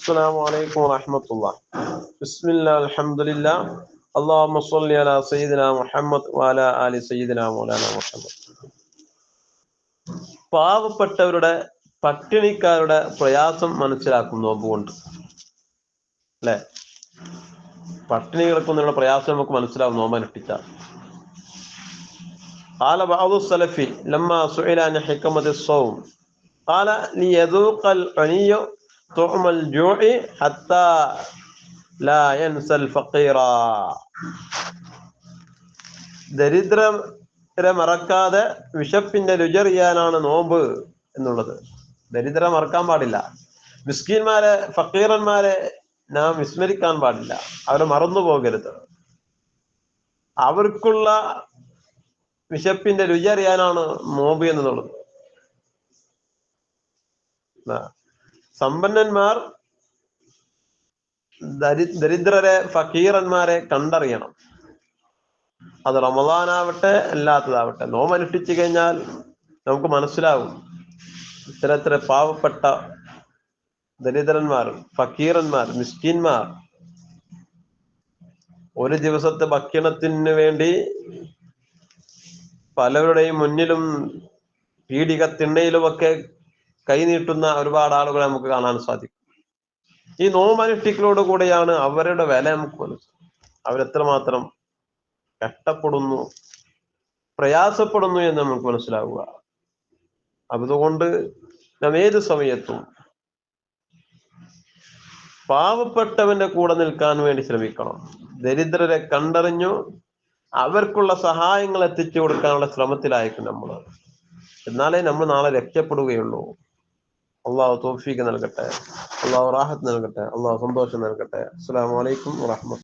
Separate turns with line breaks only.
السلام عليكم ورحمة الله بسم الله الحمد لله اللهم صل على سيدنا محمد وعلى آل سيدنا مولانا محمد പാവപ്പെട്ടവരുടെ പട്ടിണിക്കാരുടെ പ്രയാസം മനസ്സിലാക്കും നോമ്പ് കൊണ്ട് അല്ലെ പട്ടിണി കിടക്കുന്നവരുടെ പ്രയാസം നമുക്ക് മനസ്സിലാവും നോമ്പ് അനുഷ്ഠിച്ചാൽ قال بعض السلف لما سئل عن حكمة الصوم قال ليذوق الغني ദരിദ്രരെ മറക്കാതെ വിശപ്പിന്റെ രുചറിയാനാണ് നോമ്പ് എന്നുള്ളത്. ദരിദ്രരെ മറക്കാൻ പാടില്ല. മിസ്കീന്മാരെ ഫക്കീറന്മാരെ നാം വിസ്മരിക്കാൻ പാടില്ല. അവരെ മറന്നു പോകരുത്. അവർക്കുള്ള വിശപ്പിന്റെ രുചി അറിയാനാണ് നോമ്പ് എന്നുള്ളത്. സമ്പന്നന്മാർ ദരി ദരിദ്രരെ ഫക്കീറന്മാരെ കണ്ടറിയണം. അത് റമദാനാവട്ടെ അല്ലാത്തതാവട്ടെ. നോമ്പ് അനുഷ്ഠിച്ചു കഴിഞ്ഞാൽ നമുക്ക് മനസ്സിലാവും. ഇത്തരത്തിലെ പാവപ്പെട്ട ദരിദ്രന്മാർ ഫക്കീറന്മാർ മിസ്കീന്മാർ ഒരു ദിവസത്തെ ഭക്ഷണത്തിന് വേണ്ടി പലരുടെയും മുന്നിലും പീഡിക തിണ്ണയിലുമൊക്കെ കൈനീട്ടുന്ന ഒരുപാട് ആളുകളെ നമുക്ക് കാണാൻ സാധിക്കും. ഈ നോമനുഷ്ഠിക്കലോട് കൂടെയാണ് അവരുടെ വില നമുക്ക് മനസ്സിലാക്കും അവരെത്രമാത്രം കഷ്ടപ്പെടുന്നു പ്രയാസപ്പെടുന്നു എന്ന് നമുക്ക് മനസ്സിലാവുക. അതുകൊണ്ട് നാം ഏത് സമയത്തും പാവപ്പെട്ടവന്റെ കൂടെ നിൽക്കാൻ വേണ്ടി ശ്രമിക്കണം. ദരിദ്രരെ കണ്ടറിഞ്ഞു അവർക്കുള്ള സഹായങ്ങൾ എത്തിച്ചു കൊടുക്കാനുള്ള ശ്രമത്തിലായിരിക്കും നമ്മൾ. എന്നാലേ നമ്മൾ നാളെ രക്ഷപ്പെടുകയുള്ളൂ. അള്ളാഹു തോഫീക്ക് നൽകട്ടെ. അള്ളാഹു റാഹത്ത് നൽകട്ടെ. അള്ളാഹു സന്തോഷം നൽകട്ടെ. അസ്സാം വലൈക്കും വാഹമത്ത്